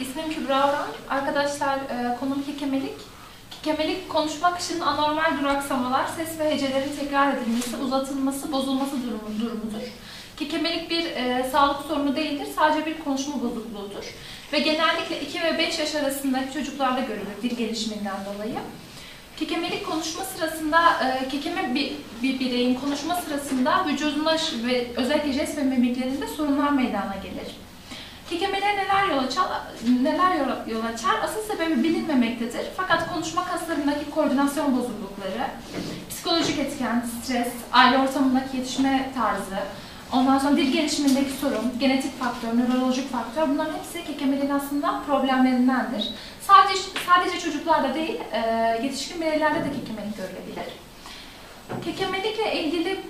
İsmim Kübra Orhan. Arkadaşlar e, konum kekemelik. Kekemelik konuşma akışının anormal duraksamalar, ses ve hecelerin tekrar edilmesi, uzatılması, bozulması durumu, durumudur. Kekemelik bir e, sağlık sorunu değildir, sadece bir konuşma bozukluğudur. Ve genellikle 2 ve 5 yaş arasındaki çocuklarda görülür dil gelişiminden dolayı. Kekemelik konuşma sırasında, e, kekeme bir, bir bireyin konuşma sırasında vücuduna ş- ve özellikle jest ve mimiklerinde sorunlar meydana gelir. Yol açar? Neler yol- açar? Asıl sebebi bilinmemektedir. Fakat konuşma kaslarındaki koordinasyon bozuklukları, psikolojik etken, stres, aile ortamındaki yetişme tarzı, ondan sonra dil gelişimindeki sorun, genetik faktör, nörolojik faktör bunların hepsi kekemeliğin aslında problemlerindendir. Sadece sadece çocuklarda değil, yetişkin bireylerde de kekemelik görülebilir. Kekemelikle ilgili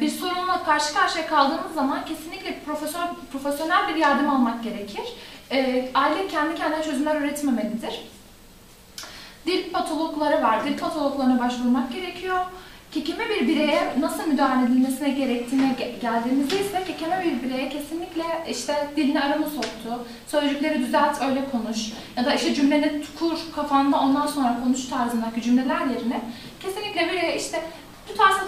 bir sorunla karşı karşıya kaldığımız zaman kesinlikle profesör, profesyonel bir yardım almak gerekir. E, aile kendi kendine çözümler üretmemelidir. Dil patologları var. Dil patologlarına başvurmak gerekiyor. Kekeme bir bireye nasıl müdahale edilmesine gerektiğine ge- geldiğimizde ise kekeme bir bireye kesinlikle işte dilini arama soktu, sözcükleri düzelt öyle konuş ya da işte cümleni kur kafanda ondan sonra konuş tarzındaki cümleler yerine kesinlikle bireye işte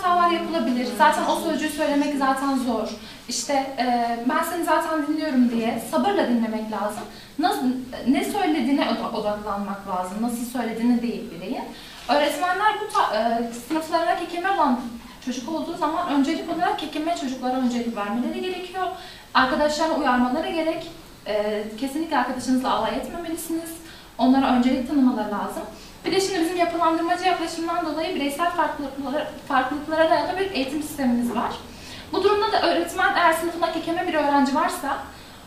hatalar yapılabilir. Zaten o sözcüğü söylemek zaten zor. İşte e, ben seni zaten dinliyorum diye sabırla dinlemek lazım. Nasıl, ne söylediğine oda- odaklanmak lazım. Nasıl söylediğini değil bireyin. Öğretmenler bu ta, e, sınıflarına kekeme olan çocuk olduğu zaman öncelik olarak kekeme çocuklara öncelik vermeleri gerekiyor. Arkadaşlarına uyarmaları gerek. E, kesinlikle arkadaşınızla alay etmemelisiniz. Onlara öncelik tanımaları lazım. Bir de şimdi bizim yapılandırmacı yaklaşımdan dolayı bireysel farklılıklara, farklılıklara dayalı bir eğitim sistemimiz var. Bu durumda da öğretmen eğer sınıfına kekeme bir öğrenci varsa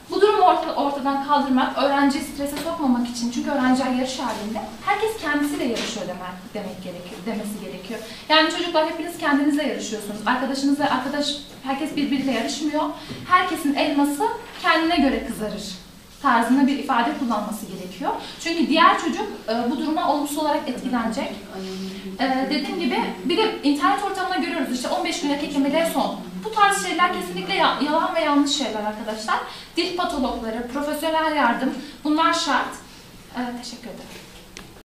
bu durumu orta- ortadan kaldırmak, öğrenciyi strese sokmamak için çünkü öğrenciler yarış halinde herkes kendisiyle yarışıyor demek, demek gerekiyor, demesi gerekiyor. Yani çocuklar hepiniz kendinizle yarışıyorsunuz. Arkadaşınızla, arkadaş, herkes birbiriyle yarışmıyor. Herkesin elması kendine göre kızarır tarzında bir ifade kullanması gerekiyor. Çünkü diğer çocuk e, bu duruma olumsuz olarak etkilenecek. E, dediğim gibi bir de internet ortamında görüyoruz işte 15 güne kekemeliğe son. Bu tarz şeyler kesinlikle ya- yalan ve yanlış şeyler arkadaşlar. Dil patologları, profesyonel yardım bunlar şart. E, teşekkür ederim.